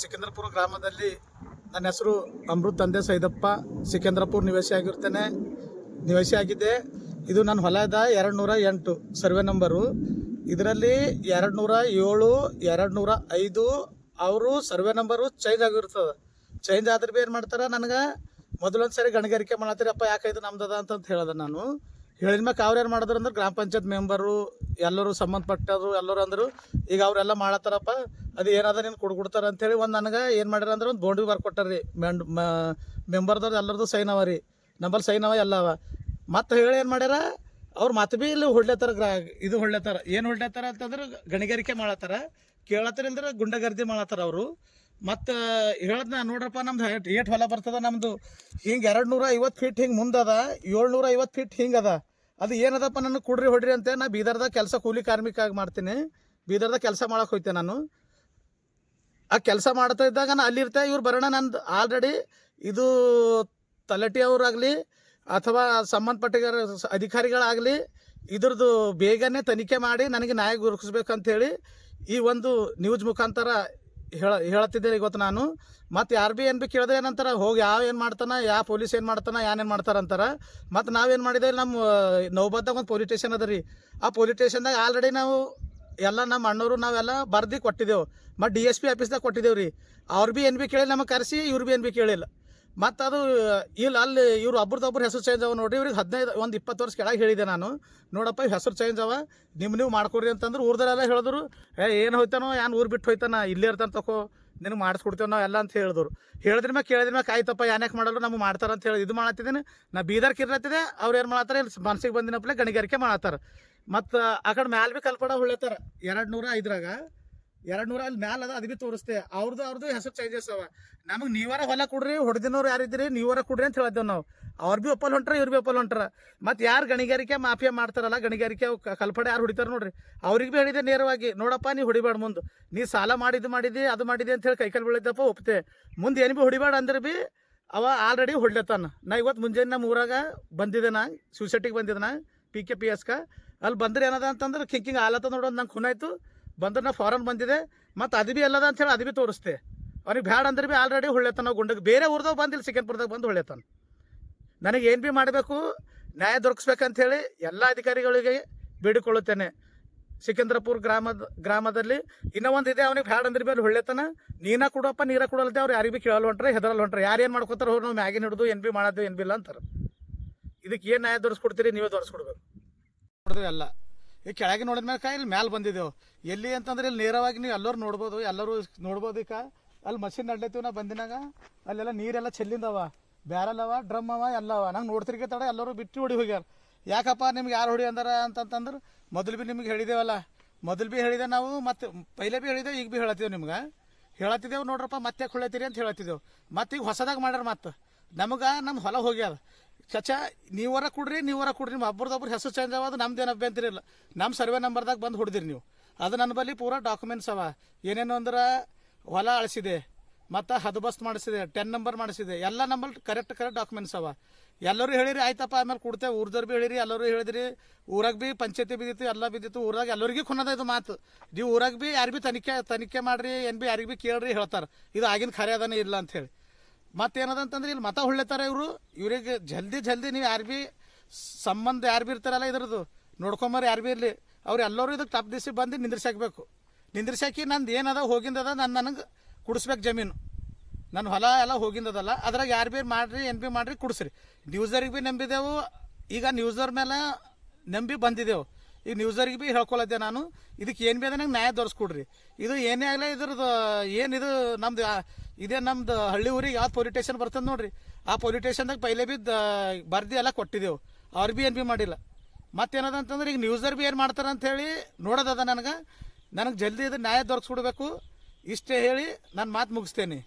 ಸಿಕಂದ್ರಪುರ ಗ್ರಾಮದಲ್ಲಿ ನನ್ನ ಹೆಸರು ಅಮೃತ್ ತಂದೆ ಸೈದಪ್ಪ ಸಿಕಂದ್ರಪುರ ನಿವಾಸಿ ಆಗಿರ್ತೇನೆ. ನಿವಾಸಿ ಆಗಿದ್ದೆ. ಇದು ನನ್ನ ಹೊಲದ ಎರಡು ನೂರ ಎಂಟು ಸರ್ವೆ ನಂಬರು. ಇದರಲ್ಲಿ ಎರಡು ನೂರ ಏಳು ಎರಡು ನೂರ ಐದು ಅವರು ಸರ್ವೆ ನಂಬರು ಚೇಂಜ್ ಆಗಿರ್ತದೆ. ಚೇಂಜ್ ಆದ್ರೆ ಭೀ ಏನು ಮಾಡ್ತಾರೆ ನನಗೆ? ಮೊದಲೊಂದು ಸರಿ ಗಣಿಗಾರಿಕೆ ಮಾಡತ್ತೀರಪ್ಪ ಯಾಕೆ ಇದು ನಮ್ದದ ಅಂತಂತ ಹೇಳ್ದೆ ನಾನು. ಹೇಳಿದ ಮ್ಯಾಕೆ ಅವ್ರು ಏನು ಮಾಡಿದ್ರು ಅಂದ್ರೆ ಗ್ರಾಮ ಪಂಚಾಯತ್ ಮೆಂಬರು, ಎಲ್ಲರೂ ಸಂಬಂಧಪಟ್ಟರು ಎಲ್ಲರೂ ಅಂದರು, ಈಗ ಅವರೆಲ್ಲ ಮಾಡತ್ತಾರಪ್ಪ, ಅದು ಏನಾದ್ರೂ ನೀನು ಕೊಡ್ಕೊಡ್ತಾರೆ ಅಂತೇಳಿ ಒಂದು ನನಗೆ ಏನು ಮಾಡ್ಯಾರ ಅಂದ್ರೆ ಒಂದು ಬೋಂಡಿ ಬರ್ಕೊಟ್ಟಾರ ಮೆಂಡ್ ಮೆಂಬರ್ದವ್ರು ಎಲ್ಲರದು ಸೈನ್ ಅವ ರೀ. ನಂಬಲ್ಲಿ ಸೈನ್ ಅವ ಎಲ್ಲ ಅವ. ಮತ್ತು ಹೇಳಿ ಏನು ಮಾಡ್ಯಾರ, ಅವ್ರು ಮತ್ತೆ ಭೀ ಇಲ್ಲಿ ಹೊಡ್ಲತ್ತಾರ ಗ್ರಾ, ಇದು ಹೊಡ್ಲತ್ತಾರ. ಏನು ಹೊಡ್ಲತ್ತಾರ ಅಂತಂದ್ರೆ ಗಣಿಗಾರಿಕೆ ಮಾಡತ್ತಾರ, ಕೇಳತ್ತಾರ ಅಂದ್ರೆ ಗುಂಡಗರ್ದಿ ಮಾಡತ್ತಾರ ಅವರು. ಮತ್ತು ಹೇಳ್ದ ನೋಡ್ರಪ್ಪ ನಮ್ದು ಏಟ್ ಹೊಲ ಬರ್ತದ ನಮ್ಮದು ಹಿಂಗೆ ಎರಡು ನೂರ ಐವತ್ತು ಫೀಟ್ ಹಿಂಗೆ ಮುಂದದ ಏಳ್ನೂರ ಐವತ್ತು ಫೀಟ್ ಹಿಂಗೆ ಅದ. ಅದು ಏನದಪ್ಪ ನನಗೆ ಕುಡ್ರಿ ಹೊಡ್ರಿ ಅಂತ ನಾ ಬೀದರ್ದಾಗ ಕೆಲಸ ಕೂಲಿ ಕಾರ್ಮಿಕ ಆಗಿ ಮಾಡ್ತೀನಿ. ಬೀದರ್ದಾಗ ಕೆಲಸ ಮಾಡೋಕೆ ಹೋಯ್ತೆ ನಾನು. ಆ ಕೆಲಸ ಮಾಡ್ತಾ ಇದ್ದಾಗ ನಾನು ಅಲ್ಲಿರ್ತೆ, ಇವ್ರು ಬರೋಣ ನಂದು ಆಲ್ರೆಡಿ ಇದು ತಲಟಿ ಅವರಾಗಲಿ ಅಥವಾ ಸಂಬಂಧಪಟ್ಟ ಅಧಿಕಾರಿಗಳಾಗಲಿ ಇದ್ರದ್ದು ಬೇಗನೆ ತನಿಖೆ ಮಾಡಿ ನನಗೆ ನ್ಯಾಯ ಗುರುತಿಸ್ಬೇಕಂತೇಳಿ ಈ ಒಂದು ನ್ಯೂಸ್ ಮುಖಾಂತರ ಹೇಳ ಹೇಳ್ತಿದ್ದೆ ಇವತ್ತು ನಾನು. ಮತ್ತು ಯಾರು ಭೀ ಏನು ಭೀ ಕೇಳಿದ್ರೆ ಏನಂತಾರೆ, ಹೋಗಿ ಯಾವ ಏನು ಮಾಡ್ತಾನೆ ಯಾವ ಪೊಲೀಸ್ ಏನು ಮಾಡ್ತಾನೆ ಏನೇನು ಮಾಡ್ತಾರೆ ಅಂತಾರೆ. ಮತ್ತು ನಾವೇನು ಮಾಡಿದ್ದೇವೆ ನಮ್ಮ ನೌಬದ್ದಾಗ ಒಂದು ಪೊಲೀಸ್ ಸ್ಟೇಷನ್ ಅದ ರೀ ಆ ಪೊಲೀಸ್ ಸ್ಟೇಷನ್ದಾಗ ಆಲ್ರೆಡಿ ನಾವು ಎಲ್ಲ ನಮ್ಮ ಅಣ್ಣವರು ನಾವೆಲ್ಲ ಬರ್ದು ಕೊಟ್ಟಿದ್ದೆವು. ಮತ್ತು ಡಿ ಎಸ್ ಪಿ ಆಫೀಸ್ದಾಗ ಕೊಟ್ಟಿದ್ದೇವೆ ರೀ. ಅವ್ರು ಭೀ ಏನು ಬಿ ಕೇಳಿ ನಮಗೆ ಕರೆಸಿ, ಇವ್ರು ಬಿ ಏನು ಬಿ ಕೇಳಿಲ್ಲ. ಮತ್ತು ಅದು ಇಲ್ಲಿ ಅಲ್ಲಿ ಇವ್ರು ಒಬ್ರದೊಬ್ರು ಹೆಸರು ಚೇಂಜ್ ಅವ ನೋಡ್ರಿ, ಇವ್ರಿಗೆ ಹದಿನೈದು, ಒಂದು ಇಪ್ಪತ್ತು ವರ್ಷ ಕೆಳಗೆ ಹೇಳಿದೆ ನಾನು. ನೋಡಪ್ಪ, ಇವ್ ಹೆಸರು ಚೇಂಜ್ ಅವ. ನಿಮ್ಮ ನೀವು ಮಾಡ್ಕೊಡ್ರಿ ಅಂತಂದ್ರೆ ಊರ್ದಲ್ಲೆಲ್ಲ ಹೇಳಿದ್ರು, ಏ, ಏನು ಹೋಯ್ತಾನೋ ಏನು ಊರು ಬಿಟ್ಟು ಹೋಯ್ತಾನ, ಇಲ್ಲೇ ಇರ್ತಾನೆ ತಕೋ, ನಿನಗೆ ಮಾಡಿಸ್ಕೊಡ್ತೇವೆ ನಾವು ಎಲ್ಲ ಅಂತ ಹೇಳಿದ್ರು. ಹೇಳಿದ್ರ ಮ್ಯಾಗ ಕೇಳಿದ್ರ ಮ್ಯಾಗ, ಆಯ್ತಪ್ಪ ಯಾಕೆ ಮಾಡಲ್ಲ ನಮಗೆ ಮಾಡ್ತಾರ ಅಂತ ಹೇಳಿ, ಇದು ಮಾಡತ್ತಿದ್ದೀನಿ ನಾ ಬೀದರ್ ಇರ್ಲತ್ತಿದೆ ಅವ್ರು ಏನು ಮಾಡತ್ತಾರ ಇಲ್ಲಿ ಮನ್ಸಿಗೆ ಬಂದಿನಪ್ಲೆ ಗಣಿಗಾರಿಕೆ ಮಾಡತ್ತಾರ. ಮತ್ತು ಆ ಕಡೆ ಮ್ಯಾಲ ಭೀ ಕಲ್ಪಡ ಹೊಳ್ಯತ್ತಾರ ಎರಡು ನೂರ ಐದ್ರಾಗ. ಎರಡು ನೂರ ಅಲ್ಲಿ ಮ್ಯಾಲ ಅದ ಅದು ಬಿ ತೋರಿಸ್ತೆ. ಅವ್ರದ್ದು ಅವ್ರದ್ದು ಹೆಸರು ಚೇಂಜಸ್ ಅವ. ನಮಗೆ ನೀವಾರ ಹೊಲ ಕೊಡ್ರಿ, ಹೊಡೆದಿನವ್ರು ಯಾರಿದ್ದೀರಿ ನೀವಾರ ಕೊಡ್ರಿ ಅಂತ ಹೇಳಿದ್ದೇವೆ ನಾವು. ಅವ್ರು ಬಿ ಒಪ್ಪಲ್ ಹೊಂಟ್ರ, ಇವ್ರು ಬಿ ಒಪ್ಪಲ್ ಹೊಂಟ್ರ. ಮತ್ತು ಯಾರು ಗಣಿಗಾರಿಕೆ, ಮಾಫಿಯಾ ಮಾಡ್ತಾರಲ್ಲ, ಗಣಿಗಾರಿಕೆ ಕಲ್ಪಡೆ ಯಾರು ಹೊಡಿತಾರೆ ನೋಡ್ರಿ. ಅವ್ರಿಗೆ ಭೀ ಹೇಳಿದೆ ನೇರವಾಗಿ, ನೋಡಪ್ಪ, ನೀ ಹೊಡಿಬೇಡ ಮುಂದೆ. ನೀ ಸಾಲ ಮಾಡಿದ್ದು ಮಾಡಿದಿ, ಅದು ಮಾಡಿದಿ ಅಂತ ಹೇಳಿ ಕೈಕಲ್ ಬೀಳಿದ್ದಪ್ಪ ಒಪ್ತೆ. ಮುಂದೆ ಏನು ಭೀ ಹೊಡಿಬೇಡ ಅಂದ್ರೆ ಭೀ ಅವ ಆಲ್ರೆಡಿ ಹೊಡ್ಲತ್ತಾನ. ನಾ ಇವತ್ತು ಮುಂಜಾನೆ ನಮ್ಮ ಊರಾಗ ಬಂದಿದ್ದೆ ನಾ ಸೊಸೈಟಿಗೆ ಬಂದಿದ್ದೆ ನಾ ಪಿ ಕೆ ಪಿ ಎಸ್ಕ ಅಲ್ಲಿ ಬಂದ್ರೆ ಏನದ ಅಂತಂದ್ರೆ, ಕಿಂಕಿಂಗ್ ಆಲತ್ತ ನೋಡೋದು ನಂಗೆ ಖುನಾಯ್ತು ಬಂದ್ರೆ ಫಾರನ್ ಬಂದಿದೆ. ಮತ್ತು ಅದು ಭೀ ಅಲ್ಲದ ಅಂತ ಹೇಳಿ ಅದು ಭೀ ತೋರಿಸ್ತೆ. ಅವ್ನಿಗೆ ಬ್ಯಾಡ ಅಂದ್ರೆ ಭೀ ಆಲ್ರೆಡಿ ಹೊಳ್ಳೆತಾನ ಗುಂಡಗೆ. ಬೇರೆ ಊರ್ದಾಗ ಬಂದಿಲ್ಲ ಸಿಕಂದ್ಪುರದಾಗ ಬಂದು ಹೊಳ್ಳೆತಾನ ನನಗೆ ಏನು ಭೀ ಮಾಡಬೇಕು, ನ್ಯಾಯ ದೊರಕಿಸ್ಬೇಕಂಥೇಳಿ ಎಲ್ಲ ಅಧಿಕಾರಿಗಳಿಗೆ ಬೇಡಿಕೊಳ್ಳುತ್ತೇನೆ. ಸಿಕಂದ್ರಪುರ ಗ್ರಾಮದ, ಗ್ರಾಮದಲ್ಲಿ ಇನ್ನೂ ಒಂದು ಇದೆ, ಅವ್ನಿಗೆ ಬ್ಯಾಡ ಅಂದ್ರೆ ಮೇಲೆ ಹೊಳ್ಳೆತನ ನೀನ ಕೊಡಪ್ಪ, ನೀರ ಕೊಡಲ್ದೆ ಅವ್ರು ಯಾರಿಗೆ ಭೀ ಕೇಳಲ್ಲ ಹೊಂಟ್ರೆ, ಹೆದರಲ್ಲ ಹೊಂಟ್ರೆ, ಯಾರು ಏನು ಮಾಡ್ಕೋತಾರೆ ಅವ್ರು ನಾವು ಮ್ಯಾಗಿನ ಹಿಡಿದು ಏನು ಭೀ ಮಾಡೋದು, ಏನು ಭೀ ಇಲ್ಲ ಅಂತಾರೆ. ಇದಕ್ಕೆ ಏನು ನ್ಯಾಯ ದೊರಸ್ಕೊಡ್ತೀರಿ, ನೀವೇ ದೊರಸ್ಕೊಡ್ಬೇಕು. ಎಲ್ಲ ಈ ಕೆಳಗೆ ನೋಡಿದ ಮೇಲೆ ಇಲ್ಲಿ ಮ್ಯಾಲೆ ಬಂದಿದ್ದೆವು ಎಲ್ಲಿ ಅಂತಂದ್ರೆ ಇಲ್ಲಿ ನೇರವಾಗಿ ನೀವು ಎಲ್ಲರೂ ನೋಡ್ಬೋದು ಎಲ್ಲರೂ ನೋಡ್ಬೋದು ಈಗ. ಅಲ್ಲಿ ಮಷಿನ್ ನಡ್ಲತ್ತೀವಿ ನಾ ಬಂದಿನಾಗ. ಅಲ್ಲೆಲ್ಲ ನೀರೆಲ್ಲ ಚೆಲ್ಲಿಂದವ. ಬ್ಯಾರಲ್ ಅವ ಡ್ರಮ್ ಅವ ಎಲ್ಲ ಅವ ನಂಗೆ ನೋಡ್ತಿರ್ಗೆ ತಡ, ಎಲ್ಲರೂ ಬಿಟ್ಟು ಹೊಡಿ ಹೋಗ್ಯಾರ. ಯಾಕಪ್ಪ ನಿಮ್ಗೆ ಯಾರು ಹೊಡಿ ಅಂದಾರ ಅಂತಂತಂದ್ರೆ, ಮೊದಲು ಭೀ ನಿಮ್ಗೆ ಹೇಳಿದೇವಲ್ಲ. ಮೊದಲು ಭೀ ಹೇಳಿದೆ ನಾವು, ಮತ್ತೆ ಪೈಲೆ ಭೀ ಹೇಳಿದೆವು, ಈಗ ಭೀ ಹೇಳತ್ತೀವಿ ನಿಮ್ಗೆ. ಹೇಳತ್ತಿದ್ದೇವೆ ನೋಡ್ರಪ್ಪ, ಮತ್ತೆ ಹೊಳತ್ತೀರಿ ಅಂತ ಹೇಳತ್ತಿದ್ದೆವು ಮತ್ತೆ ಈಗ ಹೊಸದಾಗಿ ಮಾಡ್ಯಾರ ಮತ್ತೆ. ನಮಗೆ ನಮ್ಮ ಹೊಲ ಹೋಗ್ಯಾದ. ಚಚ ನೀವರ ಕೊಡ್ರಿ ನೀವರ ಕೊಡ್ರಿ, ನಿಮ್ಮ ಒಬ್ರದೊಬ್ರು ಹೆಸರು ಚೇಂಜ್ ಅವ ಅದು ನಮ್ದೇನು ಅಭ್ಯಂತರ ಇಲ್ಲ. ನಮ್ಮ ಸರ್ವೆ ನಂಬರ್ದಾಗ ಬಂದು ಹೊಡೆದಿರಿ ನೀವು. ಅದು ನನ್ನ ಬಳಿ ಪೂರಾ ಡಾಕ್ಯುಮೆಂಟ್ಸ್ ಅವ. ಏನೇನು ಅಂದ್ರೆ ಹೊಲ ಅಳಿಸಿದೆ, ಮತ್ತು ಹದಬಸ್ತ್ ಮಾಡಿಸಿದೆ ಟೆನ್ ನಂಬರ್ ಮಾಡಿಸಿದೆ, ಎಲ್ಲ ನಂಬರ್ ಕರೆಕ್ಟ್ ಕರೆಕ್ಟ್ ಡಾಕ್ಯುಮೆಂಟ್ಸ್ ಅವ. ಎಲ್ಲರೂ ಹೇಳಿರಿ, ಆಯ್ತಪ್ಪ, ಆಮೇಲೆ ಕೊಡ್ತೇವೆ. ಊರ್ದವ್ರು ಭೀ ಹೇಳಿರಿ, ಎಲ್ಲರೂ ಹೇಳಿದ್ರಿ. ಊರಾಗ ಭೀ ಪಂಚಾಯತಿ ಬಿದ್ದಿತ್ತು, ಎಲ್ಲ ಬಿದ್ದಿತ್ತು. ಊರಾಗ ಎಲ್ಲರಿಗೂ ಖುನದ ಇದು ಮಾತು. ನೀವು ಊರಾಗ ಭೀ ಯಾರು ಭೀ ತನಿಖೆ ತನಿಖೆ ಮಾಡಿರಿ, ಏನು ಭೀ ಯಾರಿಗೆ ಭೀ ಕೇಳ್ರಿ ಹೇಳ್ತಾರೆ. ಇದು ಆಗಿನ ಖರೆ ಅದಾನೆ ಇಲ್ಲ ಅಂತ ಹೇಳಿ. ಮತ್ತೇನದ ಅಂತಂದ್ರೆ ಇಲ್ಲಿ ಮತ ಹೊಳ್ಳೆತಾರೆ ಇವರು. ಇವ್ರಿಗೆ ಜಲ್ದಿ ಜಲ್ದಿ ನೀವು ಯಾರು ಭೀ ಸಂಬಂಧ ಯಾರು ಭೀ ಇರ್ತಾರಲ್ಲ ಇದ್ರದ್ದು, ನೋಡ್ಕೊಂಬರ್ ಯಾರು ಭೀ ಇರಲಿ, ಅವ್ರು ಎಲ್ಲರೂ ಇದಕ್ಕೆ ತಪ್ಪಿಸಿ ಬಂದು ನಿಂದ್ರಿಸಾಕ್ಬೇಕು ನಿಂದ್ರಿಸಾಕಿ ನಂದು ಏನದ ಹೋಗಿಂದದ ನಾನು ನನಗೆ ಕುಡಿಸ್ಬೇಕು ಜಮೀನು. ನನ್ನ ಹೊಲ ಎಲ್ಲ ಹೋಗಿಂದದಲ್ಲ, ಅದ್ರಾಗ ಯಾರು ಭೀ ಮಾಡ್ರಿ, ಏನು ಭೀ ಮಾಡ್ರಿ ಕುಡಿಸ್ರಿ. ನ್ಯೂಸರಿಗೆ ಭೀ ನಂಬಿದೆವು, ಈಗ ನ್ಯೂಸರ್ ಮೇಲೆ ನಂಬಿ ಬಂದಿದ್ದೆವು ಈಗ ನ್ಯೂಸರಿಗೆ ಭೀ ಹೇಳ್ಕೊಳದ್ದೆ ನಾನು. ಇದಕ್ಕೆ ಏನು ಭೀ ನಂಗೆ ನ್ಯಾಯ ದೊರಸ್ಕೊಡ್ರಿ. ಇದು ಏನೇ ಆಗಲಿ ಇದ್ರದ್ದು ಏನಿದು ನಮ್ದು ಇದೇ ನಮ್ದು ಹಳ್ಳಿ ಊರಿಗೆ ಯಾವ್ದು ಪೊಲೀಸ್ ಸ್ಟೇಷನ್ ಬರ್ತದೆ ನೋಡ್ರಿ. ಆ ಪೊಲೀಸ್ ಸ್ಟೇಷನ್ದಾಗ ಪೈಲೆ ಭೀ ಬರ್ದಿ ಎಲ್ಲ ಕೊಟ್ಟಿದ್ದೆವು ಅವ್ರು ಭೀ ಏನು ಭೀ ಮಾಡಿಲ್ಲ. ಮತ್ತೇನದ ಅಂತಂದ್ರೆ ಈಗ ನ್ಯೂಸರ್ ಭೀ ಏನು ಮಾಡ್ತಾರೆ ಅಂತ ಹೇಳಿ ನೋಡೋದದ ನನಗೆ. ನನಗೆ ಜಲ್ದಿ ಇದು ನ್ಯಾಯ ದೊರಕಿಸ್ಬಿಡ್ಬೇಕು ಇಷ್ಟೇ ಹೇಳಿ ನಾನು ಮಾತು ಮುಗಿಸ್ತೇನೆ.